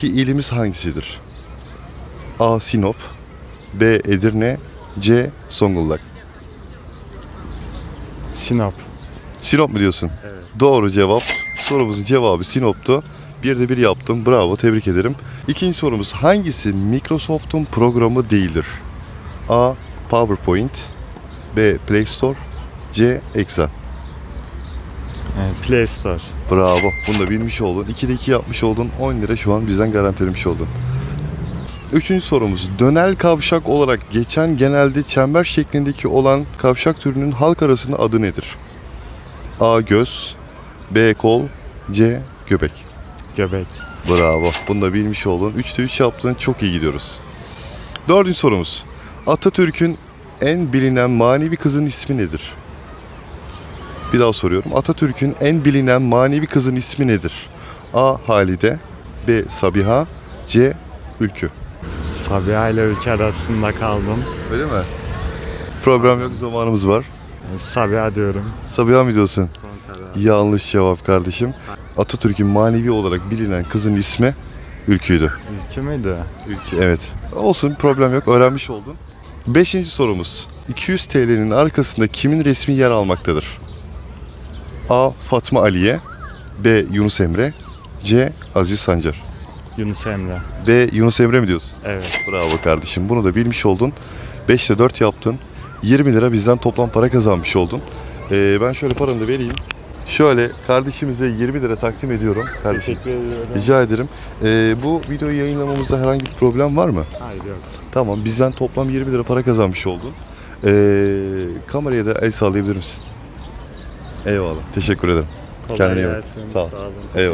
Ki ilimiz hangisidir? A. Sinop B. Edirne C. Zonguldak Sinop. Sinop mu diyorsun? Evet. Doğru cevap. Sorumuzun cevabı Sinop'tu. Bir de bir yaptım. Bravo. Tebrik ederim. İkinci sorumuz hangisi Microsoft'un programı değildir? A. PowerPoint B. Play Store C. Excel Ee, Play Store. Bravo. Bunu da bilmiş oldun. 2'de 2 yapmış oldun. 10 lira şu an bizden garantilemiş oldun. Üçüncü sorumuz. Dönel kavşak olarak geçen genelde çember şeklindeki olan kavşak türünün halk arasında adı nedir? A. Göz B. Kol C. Göbek Göbek. Bravo. Bunu da bilmiş oldun. 3'te 3 yaptın. Çok iyi gidiyoruz. Dördüncü sorumuz. Atatürk'ün en bilinen manevi kızın ismi nedir? Bir daha soruyorum. Atatürk'ün en bilinen manevi kızın ismi nedir? A. Halide B. Sabiha C. Ülkü Sabiha ile ülke arasında kaldım. Öyle mi? Problem yok zamanımız var. Ee, Sabiha diyorum. Sabiha mı diyorsun? Son karar. Yanlış cevap kardeşim. Atatürk'ün manevi olarak bilinen kızın ismi Ülkü'ydü. Ülke müydü? Ülke evet. Olsun problem yok öğrenmiş oldun. Beşinci sorumuz. 200 TL'nin arkasında kimin resmi yer almaktadır? A. Fatma Aliye B. Yunus Emre C. Aziz Sancar Yunus Emre. B. Yunus Emre mi diyorsun? Evet. Bravo kardeşim bunu da bilmiş oldun. 5'te 4 yaptın. 20 lira bizden toplam para kazanmış oldun. Ee, ben şöyle paranı da vereyim. Şöyle kardeşimize 20 lira takdim ediyorum. Kardeşim. Teşekkür ediyorum. Rica ederim. Ee, bu videoyu yayınlamamızda herhangi bir problem var mı? Hayır yok. Tamam bizden toplam 20 lira para kazanmış oldun. Ee, kameraya da el sallayabilir misin? Eyvallah. Teşekkür ederim. Kolay Kendine iyi bak. gelsin. Sağ ol. olun. Eyvallah.